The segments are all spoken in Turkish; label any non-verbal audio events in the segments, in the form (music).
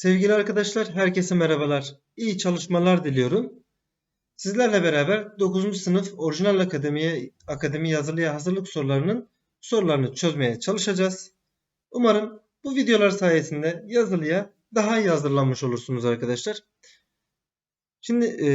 Sevgili arkadaşlar, herkese merhabalar. İyi çalışmalar diliyorum. Sizlerle beraber 9. sınıf orijinal akademiye, akademi yazılıya hazırlık sorularının sorularını çözmeye çalışacağız. Umarım bu videolar sayesinde yazılıya daha iyi hazırlanmış olursunuz arkadaşlar. Şimdi e,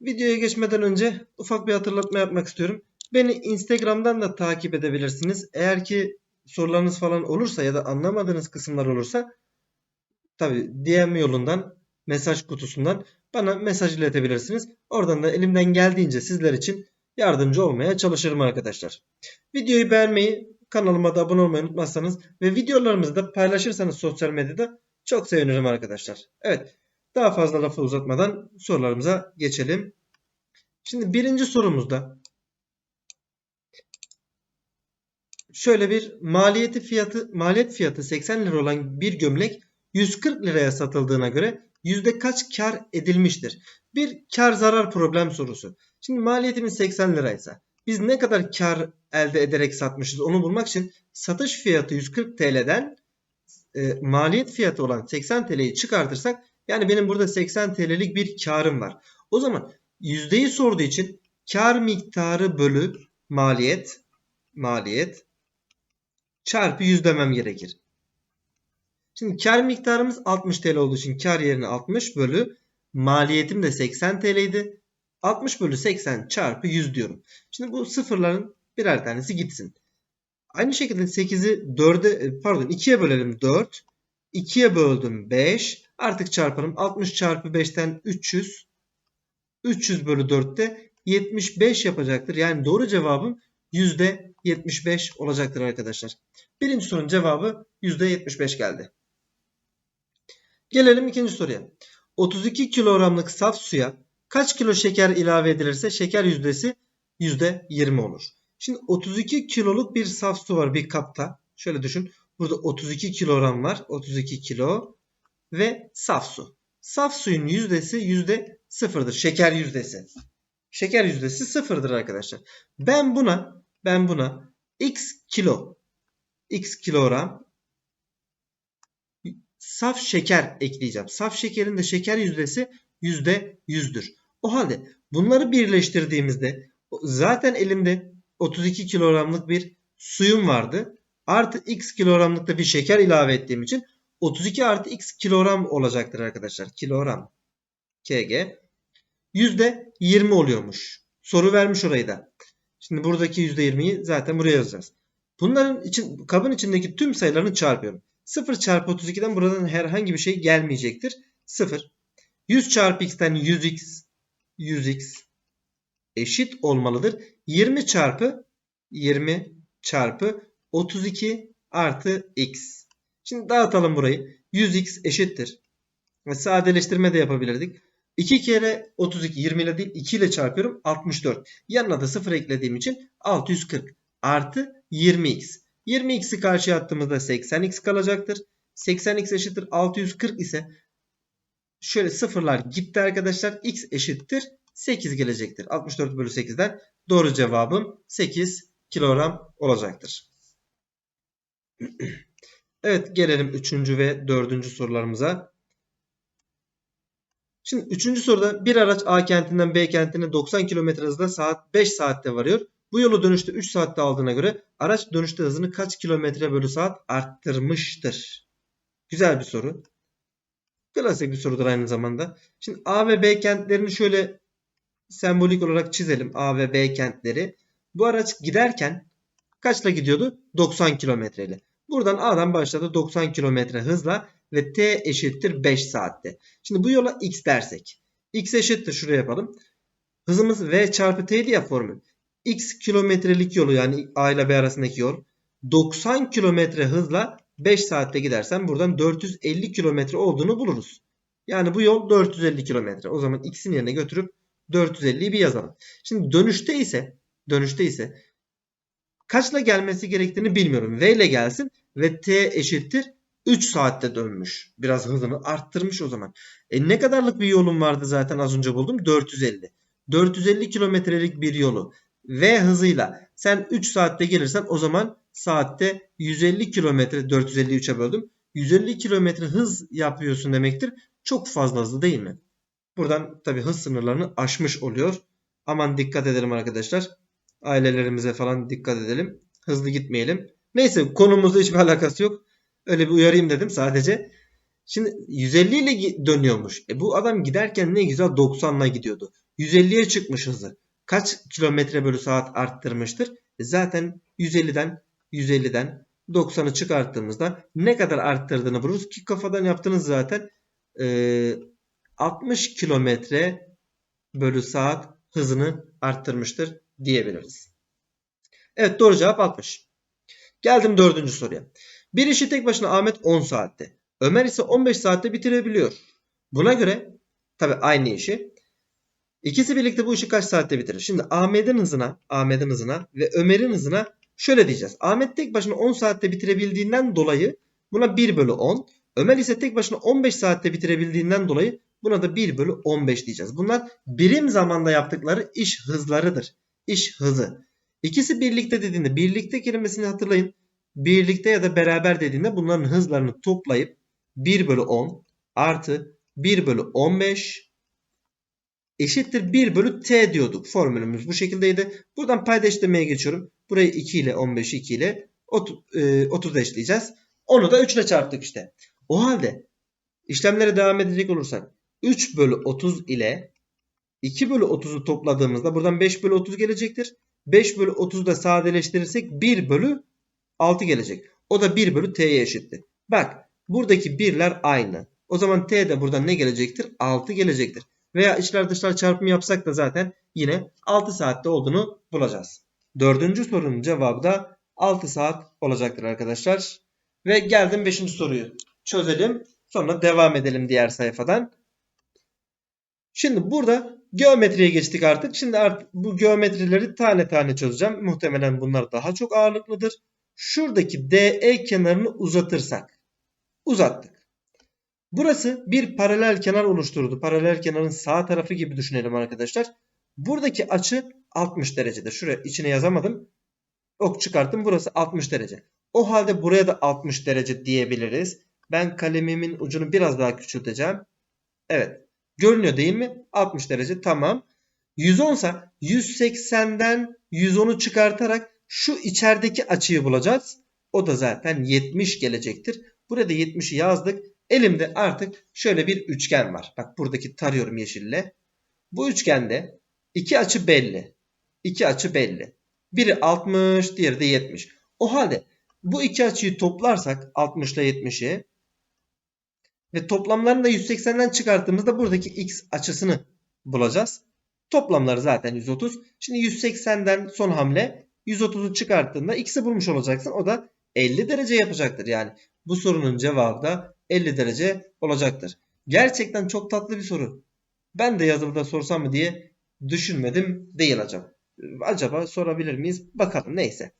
videoya geçmeden önce ufak bir hatırlatma yapmak istiyorum. Beni Instagram'dan da takip edebilirsiniz. Eğer ki sorularınız falan olursa ya da anlamadığınız kısımlar olursa tabi DM yolundan mesaj kutusundan bana mesaj iletebilirsiniz. Oradan da elimden geldiğince sizler için yardımcı olmaya çalışırım arkadaşlar. Videoyu beğenmeyi, kanalıma da abone olmayı unutmazsanız ve videolarımızı da paylaşırsanız sosyal medyada çok sevinirim arkadaşlar. Evet daha fazla lafı uzatmadan sorularımıza geçelim. Şimdi birinci sorumuzda şöyle bir maliyeti fiyatı maliyet fiyatı 80 lira olan bir gömlek 140 liraya satıldığına göre yüzde kaç kar edilmiştir? Bir kar zarar problem sorusu. Şimdi maliyetimiz 80 liraysa biz ne kadar kar elde ederek satmışız onu bulmak için satış fiyatı 140 TL'den e, maliyet fiyatı olan 80 TL'yi çıkartırsak yani benim burada 80 TL'lik bir karım var. O zaman yüzdeyi sorduğu için kar miktarı bölü maliyet maliyet çarpı 100 demem gerekir. Şimdi kar miktarımız 60 TL olduğu için kar yerine 60 bölü maliyetim de 80 TL idi. 60 bölü 80 çarpı 100 diyorum. Şimdi bu sıfırların birer tanesi gitsin. Aynı şekilde 8'i 4'e pardon 2'ye bölelim 4. 2'ye böldüm 5. Artık çarparım. 60 çarpı 5'ten 300. 300 bölü 4'te 75 yapacaktır. Yani doğru cevabım %75 olacaktır arkadaşlar. Birinci sorunun cevabı %75 geldi. Gelelim ikinci soruya. 32 kilogramlık saf suya kaç kilo şeker ilave edilirse şeker yüzdesi %20 olur. Şimdi 32 kiloluk bir saf su var bir kapta. Şöyle düşün. Burada 32 kilogram var. 32 kilo ve saf su. Saf suyun yüzdesi yüzde sıfırdır. Şeker yüzdesi. Şeker yüzdesi sıfırdır arkadaşlar. Ben buna ben buna x kilo x kilogram saf şeker ekleyeceğim. Saf şekerin de şeker yüzdesi yüzde yüzdür. O halde bunları birleştirdiğimizde zaten elimde 32 kilogramlık bir suyum vardı. Artı x kilogramlık da bir şeker ilave ettiğim için 32 artı x kilogram olacaktır arkadaşlar. Kilogram. KG. Yüzde 20 oluyormuş. Soru vermiş orayı da. Şimdi buradaki %20'yi zaten buraya yazacağız. Bunların için kabın içindeki tüm sayılarını çarpıyorum. 0 çarpı 32'den buradan herhangi bir şey gelmeyecektir. 0. 100 çarpı x'ten 100x 100x eşit olmalıdır. 20 çarpı 20 çarpı 32 artı x. Şimdi dağıtalım burayı. 100x eşittir. Sadeleştirme de yapabilirdik. 2 kere 32 20 ile değil 2 ile çarpıyorum 64. Yanına da 0 eklediğim için 640 artı 20x. 20x'i karşıya attığımızda 80x kalacaktır. 80x eşittir 640 ise şöyle sıfırlar gitti arkadaşlar. x eşittir 8 gelecektir. 64 bölü 8'den doğru cevabım 8 kilogram olacaktır. (clears throat) Evet gelelim 3. ve 4. sorularımıza. Şimdi 3. soruda bir araç A kentinden B kentine 90 km hızla saat 5 saatte varıyor. Bu yolu dönüşte 3 saatte aldığına göre araç dönüşte hızını kaç kilometre bölü saat arttırmıştır? Güzel bir soru. Klasik bir sorudur aynı zamanda. Şimdi A ve B kentlerini şöyle sembolik olarak çizelim. A ve B kentleri. Bu araç giderken kaçla gidiyordu? 90 kilometre ile. Buradan A'dan başladı 90 kilometre hızla ve T eşittir 5 saatte. Şimdi bu yola X dersek. X eşittir şuraya yapalım. Hızımız V çarpı T'ydi ya formül. X kilometrelik yolu yani A ile B arasındaki yol 90 kilometre hızla 5 saatte gidersen buradan 450 kilometre olduğunu buluruz. Yani bu yol 450 kilometre. O zaman X'in yerine götürüp 450'yi bir yazalım. Şimdi dönüşte ise dönüşte ise kaçla gelmesi gerektiğini bilmiyorum. V ile gelsin ve T eşittir 3 saatte dönmüş. Biraz hızını arttırmış o zaman. E ne kadarlık bir yolum vardı zaten az önce buldum? 450. 450 kilometrelik bir yolu V hızıyla sen 3 saatte gelirsen o zaman saatte 150 kilometre 453'e böldüm. 150 kilometre hız yapıyorsun demektir. Çok fazla hızlı değil mi? Buradan tabi hız sınırlarını aşmış oluyor. Aman dikkat edelim arkadaşlar. Ailelerimize falan dikkat edelim. Hızlı gitmeyelim. Neyse konumuzla hiçbir (laughs) alakası yok. Öyle bir uyarayım dedim sadece. Şimdi 150 ile dönüyormuş. E bu adam giderken ne güzel 90'la gidiyordu. 150'ye çıkmış hızı. Kaç kilometre bölü saat arttırmıştır? E zaten 150'den 150'den 90'ı çıkarttığımızda ne kadar arttırdığını buluruz ki kafadan yaptığınız zaten e, 60 kilometre bölü saat hızını arttırmıştır diyebiliriz. Evet doğru cevap 60. Geldim dördüncü soruya. Bir işi tek başına Ahmet 10 saatte. Ömer ise 15 saatte bitirebiliyor. Buna göre tabi aynı işi. İkisi birlikte bu işi kaç saatte bitirir? Şimdi Ahmet'in hızına, Ahmet'in hızına ve Ömer'in hızına şöyle diyeceğiz. Ahmet tek başına 10 saatte bitirebildiğinden dolayı buna 1 bölü 10. Ömer ise tek başına 15 saatte bitirebildiğinden dolayı buna da 1 bölü 15 diyeceğiz. Bunlar birim zamanda yaptıkları iş hızlarıdır. İş hızı. İkisi birlikte dediğinde birlikte kelimesini hatırlayın. Birlikte ya da beraber dediğinde bunların hızlarını toplayıp 1 bölü 10 artı 1 bölü 15 eşittir 1 bölü t diyorduk. Formülümüz bu şekildeydi. Buradan payda eşitlemeye geçiyorum. Burayı 2 ile 15'i 2 ile 30 eşleyeceğiz. Onu da 3 ile çarptık işte. O halde işlemlere devam edecek olursak 3 bölü 30 ile 2 bölü 30'u topladığımızda buradan 5 bölü 30 gelecektir. 5 bölü 30'u da sadeleştirirsek 1 bölü 6 gelecek. O da 1 bölü t'ye eşittir. Bak buradaki birler aynı. O zaman t de buradan ne gelecektir? 6 gelecektir. Veya içler dışlar çarpımı yapsak da zaten yine 6 saatte olduğunu bulacağız. Dördüncü sorunun cevabı da 6 saat olacaktır arkadaşlar. Ve geldim 5. soruyu çözelim. Sonra devam edelim diğer sayfadan. Şimdi burada geometriye geçtik artık. Şimdi artık bu geometrileri tane tane çözeceğim. Muhtemelen bunlar daha çok ağırlıklıdır. Şuradaki DE kenarını uzatırsak. Uzattık. Burası bir paralel kenar oluşturdu. Paralel kenarın sağ tarafı gibi düşünelim arkadaşlar. Buradaki açı 60 derecedir. Şuraya içine yazamadım. Ok çıkarttım. Burası 60 derece. O halde buraya da 60 derece diyebiliriz. Ben kalemimin ucunu biraz daha küçülteceğim. Evet. Görünüyor değil mi? 60 derece. Tamam. 110 ise 180'den 110'u çıkartarak şu içerideki açıyı bulacağız. O da zaten 70 gelecektir. Burada 70'i yazdık. Elimde artık şöyle bir üçgen var. Bak buradaki tarıyorum yeşille. Bu üçgende iki açı belli. İki açı belli. Biri 60, diğeri de 70. O halde bu iki açıyı toplarsak 60 ile 70'i ve toplamlarını da 180'den çıkarttığımızda buradaki x açısını bulacağız. Toplamları zaten 130. Şimdi 180'den son hamle 130'u çıkarttığında x'i bulmuş olacaksın. O da 50 derece yapacaktır. Yani bu sorunun cevabı da 50 derece olacaktır. Gerçekten çok tatlı bir soru. Ben de yazılıda sorsam mı diye düşünmedim değil acaba. Acaba sorabilir miyiz? Bakalım neyse.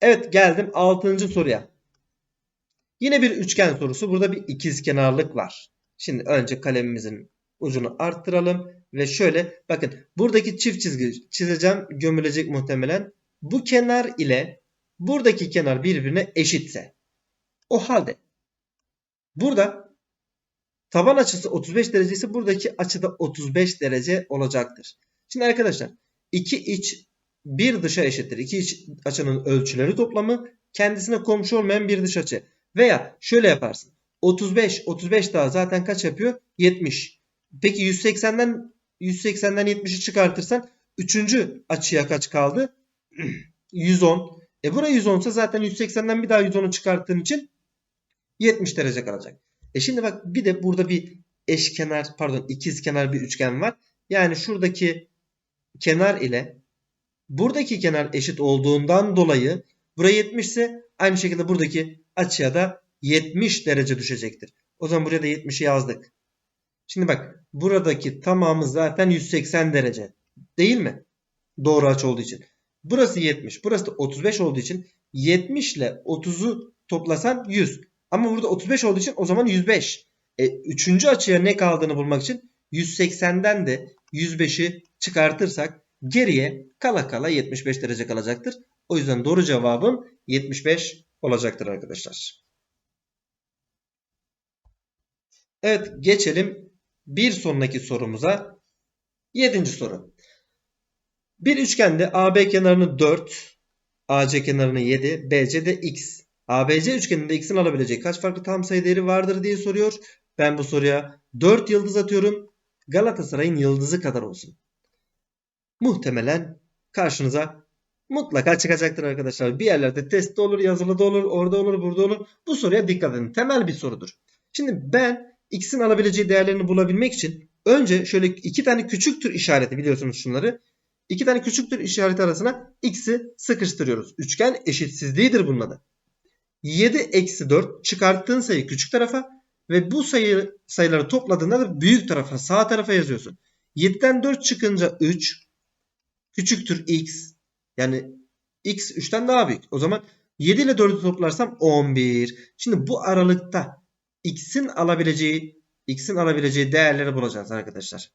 Evet geldim 6. soruya. Yine bir üçgen sorusu. Burada bir ikizkenarlık var. Şimdi önce kalemimizin ucunu arttıralım. Ve şöyle bakın buradaki çift çizgi çizeceğim gömülecek muhtemelen. Bu kenar ile buradaki kenar birbirine eşitse. O halde burada taban açısı 35 derece ise buradaki açı da 35 derece olacaktır. Şimdi arkadaşlar iki iç bir dışa eşittir. İki iç açının ölçüleri toplamı kendisine komşu olmayan bir dış açı. Veya şöyle yaparsın. 35 35 daha zaten kaç yapıyor? 70. Peki 180'den 180'den 70'i çıkartırsan 3. açıya kaç kaldı? (clears throat) 110. E buraya 110 ise zaten 180'den bir daha 110'u çıkarttığın için 70 derece kalacak. E şimdi bak bir de burada bir eşkenar pardon ikiz kenar bir üçgen var. Yani şuradaki kenar ile buradaki kenar eşit olduğundan dolayı buraya 70 ise aynı şekilde buradaki açıya da 70 derece düşecektir. O zaman buraya da 70'i yazdık. Şimdi bak buradaki tamamı zaten 180 derece. Değil mi? Doğru açı olduğu için. Burası 70. Burası da 35 olduğu için 70 ile 30'u toplasan 100. Ama burada 35 olduğu için o zaman 105. E, üçüncü açıya ne kaldığını bulmak için 180'den de 105'i çıkartırsak geriye kala kala 75 derece kalacaktır. O yüzden doğru cevabım 75 olacaktır arkadaşlar. Evet geçelim bir sonraki sorumuza. Yedinci soru. Bir üçgende AB kenarını 4, AC kenarını 7, BC de X ABC üçgeninde x'in alabileceği kaç farklı tam sayı değeri vardır diye soruyor. Ben bu soruya 4 yıldız atıyorum. Galatasaray'ın yıldızı kadar olsun. Muhtemelen karşınıza mutlaka çıkacaktır arkadaşlar. Bir yerlerde testte olur, yazılı da olur, orada olur, burada olur. Bu soruya dikkat edin. Temel bir sorudur. Şimdi ben x'in alabileceği değerlerini bulabilmek için önce şöyle iki tane küçüktür işareti biliyorsunuz şunları. İki tane küçüktür işareti arasına x'i sıkıştırıyoruz. Üçgen eşitsizliğidir bunun adı. 7 eksi 4 çıkarttığın sayı küçük tarafa ve bu sayı sayıları topladığında da büyük tarafa sağ tarafa yazıyorsun. 7'den 4 çıkınca 3 küçüktür x yani x 3'ten daha büyük. O zaman 7 ile 4'ü toplarsam 11. Şimdi bu aralıkta x'in alabileceği x'in alabileceği değerleri bulacağız arkadaşlar.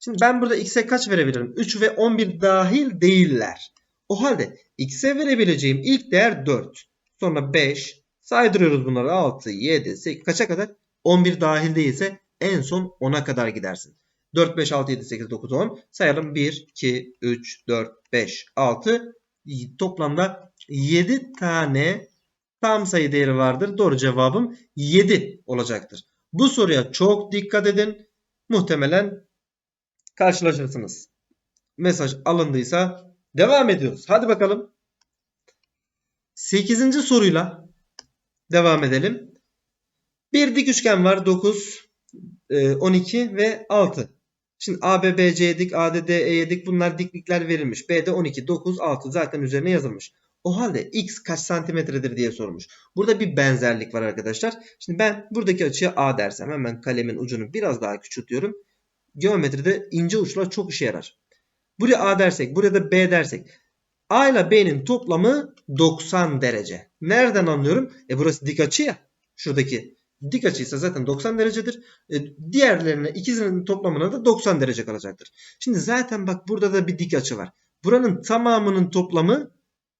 Şimdi ben burada x'e kaç verebilirim? 3 ve 11 dahil değiller. O halde x'e verebileceğim ilk değer 4. Sonra 5. Saydırıyoruz bunları. 6, 7, 8 kaça kadar? 11 dahil değilse en son 10'a kadar gidersin. 4, 5, 6, 7, 8, 9, 10. Sayalım 1, 2, 3, 4, 5, 6. Toplamda 7 tane tam sayı değeri vardır. Doğru cevabım 7 olacaktır. Bu soruya çok dikkat edin. Muhtemelen karşılaşırsınız. Mesaj alındıysa devam ediyoruz. Hadi bakalım. 8. soruyla devam edelim. Bir dik üçgen var. 9, 12 e, ve 6. Şimdi AB, dik, AD, DE'ye dik bunlar diklikler verilmiş. B'de 12, 9, 6 zaten üzerine yazılmış. O halde x kaç santimetredir diye sormuş. Burada bir benzerlik var arkadaşlar. Şimdi ben buradaki açıya A dersem hemen kalemin ucunu biraz daha küçültüyorum. Geometride ince uçlar çok işe yarar. Buraya A dersek, buraya da B dersek. A ile B'nin toplamı 90 derece. Nereden anlıyorum? E burası dik açı ya. Şuradaki dik açıysa zaten 90 derecedir. E, diğerlerine ikisinin toplamına da 90 derece kalacaktır. Şimdi zaten bak burada da bir dik açı var. Buranın tamamının toplamı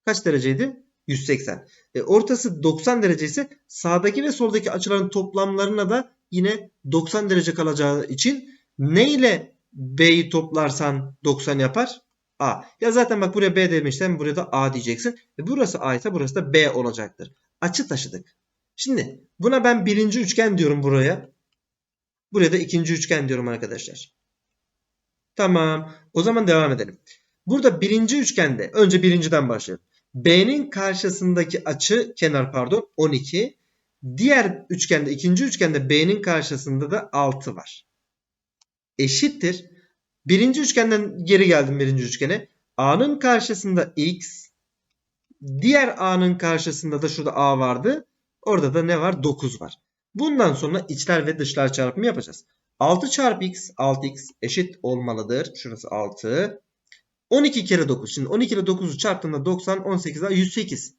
kaç dereceydi? 180. E, ortası 90 derece ise sağdaki ve soldaki açıların toplamlarına da yine 90 derece kalacağı için ne ile B'yi toplarsan 90 yapar? A. Ya zaten bak buraya B demiştim. Buraya da A diyeceksin. E burası A ise burası da B olacaktır. Açı taşıdık. Şimdi buna ben birinci üçgen diyorum buraya. Buraya da ikinci üçgen diyorum arkadaşlar. Tamam. O zaman devam edelim. Burada birinci üçgende önce birinciden başlayalım. B'nin karşısındaki açı kenar pardon 12. Diğer üçgende ikinci üçgende B'nin karşısında da 6 var. Eşittir. Birinci üçgenden geri geldim birinci üçgene. A'nın karşısında X. Diğer A'nın karşısında da şurada A vardı. Orada da ne var? 9 var. Bundan sonra içler ve dışlar çarpımı yapacağız. 6 çarpı x 6x eşit olmalıdır. Şurası 6. 12 kere 9. Şimdi 12 ile 9'u çarptığında 90 18 daha 108.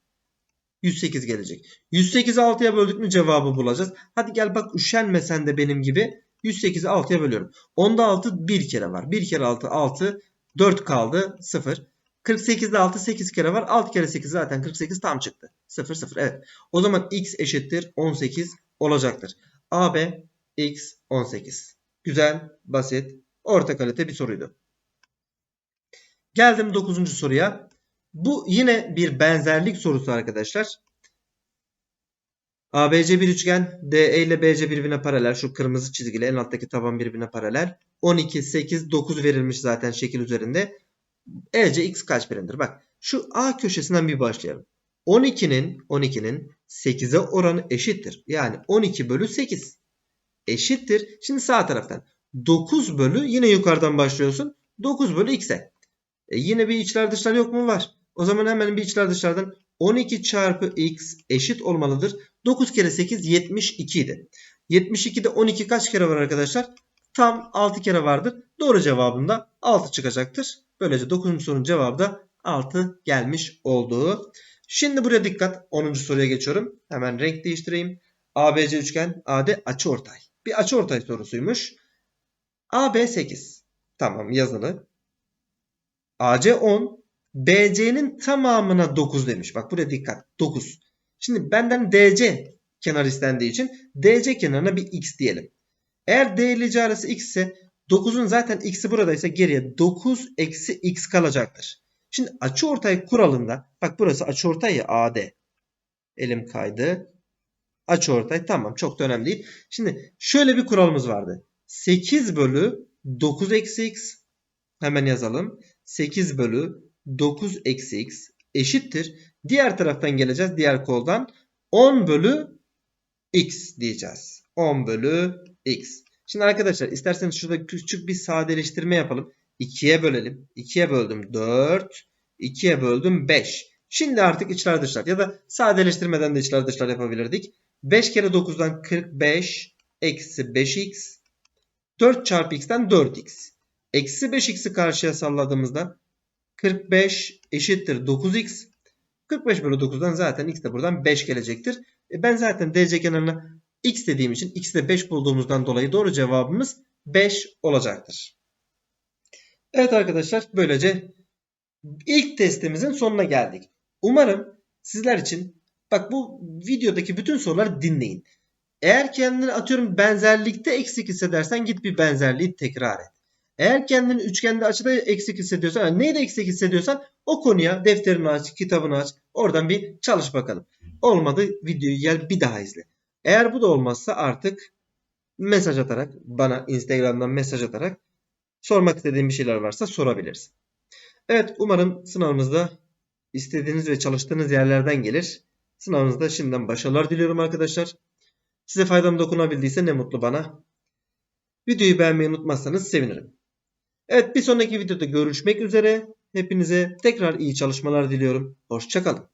108 gelecek. 108'i 6'ya böldük mü cevabı bulacağız. Hadi gel bak üşenme sen de benim gibi. 108'i 6'ya bölüyorum. Onda 6 bir kere var. 1 kere 6 6. 4 kaldı 0. 48'de 6 8 kere var. 6 kere 8 zaten 48 tam çıktı. 0 0 evet. O zaman x eşittir 18 olacaktır. AB x 18. Güzel, basit, orta kalite bir soruydu. Geldim 9. soruya. Bu yine bir benzerlik sorusu arkadaşlar. ABC bir üçgen. DE ile BC birbirine paralel. Şu kırmızı çizgiyle en alttaki taban birbirine paralel. 12, 8, 9 verilmiş zaten şekil üzerinde. EC x kaç birimdir? Bak şu A köşesinden bir başlayalım. 12'nin 12'nin 8'e oranı eşittir. Yani 12 bölü 8 eşittir. Şimdi sağ taraftan 9 bölü yine yukarıdan başlıyorsun. 9 bölü x'e. E yine bir içler dışlar yok mu? Var. O zaman hemen bir içler dışlardan 12 çarpı x eşit olmalıdır. 9 kere 8 72 idi. 72'de 12 kaç kere var arkadaşlar? Tam 6 kere vardır. Doğru cevabında 6 çıkacaktır. Böylece 9. sorunun cevabı da 6 gelmiş oldu. Şimdi buraya dikkat. 10. soruya geçiyorum. Hemen renk değiştireyim. ABC üçgen AD açıortay. Bir açıortay sorusuymuş. AB 8. Tamam yazılı. AC 10. BC'nin tamamına 9 demiş. Bak buraya dikkat. 9. Şimdi benden DC kenar istendiği için DC kenarına bir x diyelim. Eğer D ile C arası x ise 9'un zaten x'i buradaysa geriye 9 eksi x kalacaktır. Şimdi açıortay kuralında bak burası açıortay ya AD. Elim kaydı. Açıortay tamam çok da önemli değil. Şimdi şöyle bir kuralımız vardı. 8 bölü 9 eksi x hemen yazalım. 8 bölü 9 eksi x eşittir. Diğer taraftan geleceğiz. Diğer koldan 10 bölü x diyeceğiz. 10 bölü x. Şimdi arkadaşlar isterseniz şurada küçük bir sadeleştirme yapalım. 2'ye bölelim. 2'ye böldüm 4. 2'ye böldüm 5. Şimdi artık içler dışlar ya da sadeleştirmeden de içler dışlar yapabilirdik. 5 kere 9'dan 45 eksi 5x 4 çarpı x'ten 4x. Eksi 5x'i karşıya salladığımızda 45 eşittir 9x. 45 bölü 9'dan zaten x de buradan 5 gelecektir. E ben zaten DC kenarına x dediğim için x'i de 5 bulduğumuzdan dolayı doğru cevabımız 5 olacaktır. Evet arkadaşlar böylece ilk testimizin sonuna geldik. Umarım sizler için bak bu videodaki bütün soruları dinleyin. Eğer kendini atıyorum benzerlikte eksik hissedersen git bir benzerliği tekrar et. Eğer kendini üçgende açıda eksik hissediyorsan, yani neyde eksik hissediyorsan o konuya defterini aç, kitabını aç. Oradan bir çalış bakalım. Olmadı videoyu gel bir daha izle. Eğer bu da olmazsa artık mesaj atarak bana Instagram'dan mesaj atarak sormak istediğin bir şeyler varsa sorabilirsin. Evet umarım sınavımızda istediğiniz ve çalıştığınız yerlerden gelir. Sınavınızda şimdiden başarılar diliyorum arkadaşlar. Size faydam dokunabildiyse ne mutlu bana. Videoyu beğenmeyi unutmazsanız sevinirim. Evet bir sonraki videoda görüşmek üzere. Hepinize tekrar iyi çalışmalar diliyorum. Hoşçakalın.